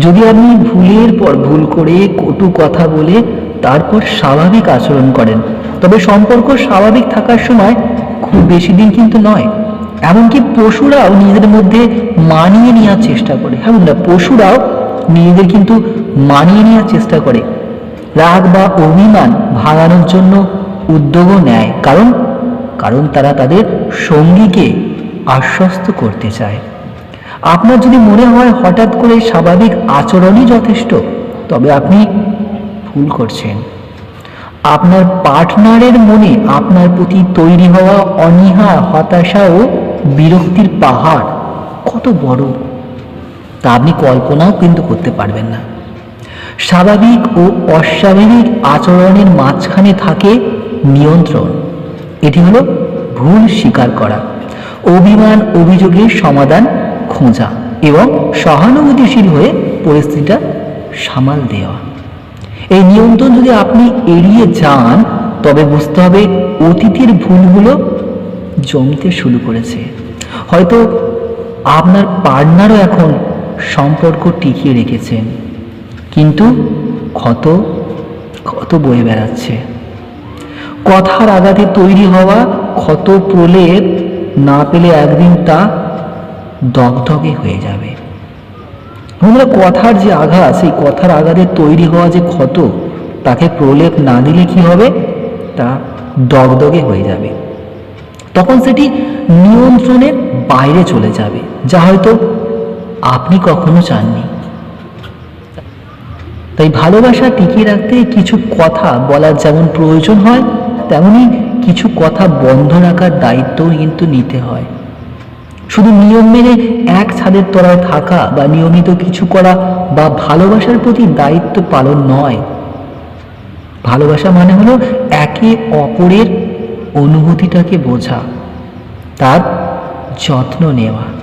যদি আপনি ভুলের পর ভুল করে কটু কথা বলে তারপর স্বাভাবিক আচরণ করেন, তবে সম্পর্ক স্বাভাবিক থাকার সময় খুব বেশি দিন কিন্তু নয়। এমনকি পশুরাও নিজেদের মধ্যে মানিয়ে নেওয়ার চেষ্টা করে। হ্যাঁ বন্ধুরা, পশুরাও নিজেদের কিন্তু মানিয়ে নেওয়ার চেষ্টা করে। রাগ বা অভিমান ভাঙানোর জন্য উদ্যোগও নেয়। কারণ? কারণ তারা তাদের সঙ্গীকে আশ্বস্ত করতে চায়। আপনার যদি মনে হয় হঠাৎ করে স্বাভাবিক আচরণই যথেষ্ট, তবে আপনি ভুল করছেন। আপনার পার্টনারের মনে আপনার প্রতি তৈরি হওয়া অনীহা, হতাশা ও বিরক্তির পাহাড় কত বড়, তা আপনি কল্পনাও কিন্তু করতে পারবেন না। স্বাভাবিক ও অস্বাভাবিক আচরণের মাঝখানে থাকে নিয়ন্ত্রণ। এটি হলো ভুল স্বীকার করা। অভিমান, অভিযোগের সমাধান খোঁজা এবং সহানুভূতিশীল হয়ে পরিস্থিতিটা সামাল দেওয়া। এই নিয়ন্ত্রণ যদি আপনি এড়িয়ে যান, তবে বুঝতে হবে অতীতের ভুলগুলো জমতে শুরু করেছে। হয়তো আপনার পার্টনারও এখন সম্পর্ক টিকিয়ে রেখেছেন, কিন্তু ক্ষত ক্ষত বয়ে বেড়াচ্ছে। কথার আঘাতে তৈরি হওয়া ক্ষত প্রলেপ না পেলে একদিন তা দগদগে হয়ে যাবে। বন্ধুরা কথার যে আঘাত, সেই কথার আঘাতে তৈরি হওয়া যে ক্ষত, তাকে প্রলেপ না দিলে কি হবে? তা দগদগে হয়ে যাবে। তখন সেটি নিয়ন্ত্রণের বাইরে চলে যাবে, যা হয়তো আপনি কখনো চাননি। তাই ভালোবাসা টিকিয়ে রাখতে কিছু কথা বলার যেমন প্রয়োজন হয়, তেমনি কিছু কথা বন্ধ রাখার দায়িত্বও কিন্তু নিতে হয়। শুধু নিয়ম মেনে এক ছাদের তলায় থাকা বা নিয়মিত কিছু করা বা ভালোবাসার প্রতি দায়িত্ব পালন নয়। ভালোবাসা মানে হলো একে অপরের অনুভূতিটাকে বোঝা, তার যত্ন নেওয়া।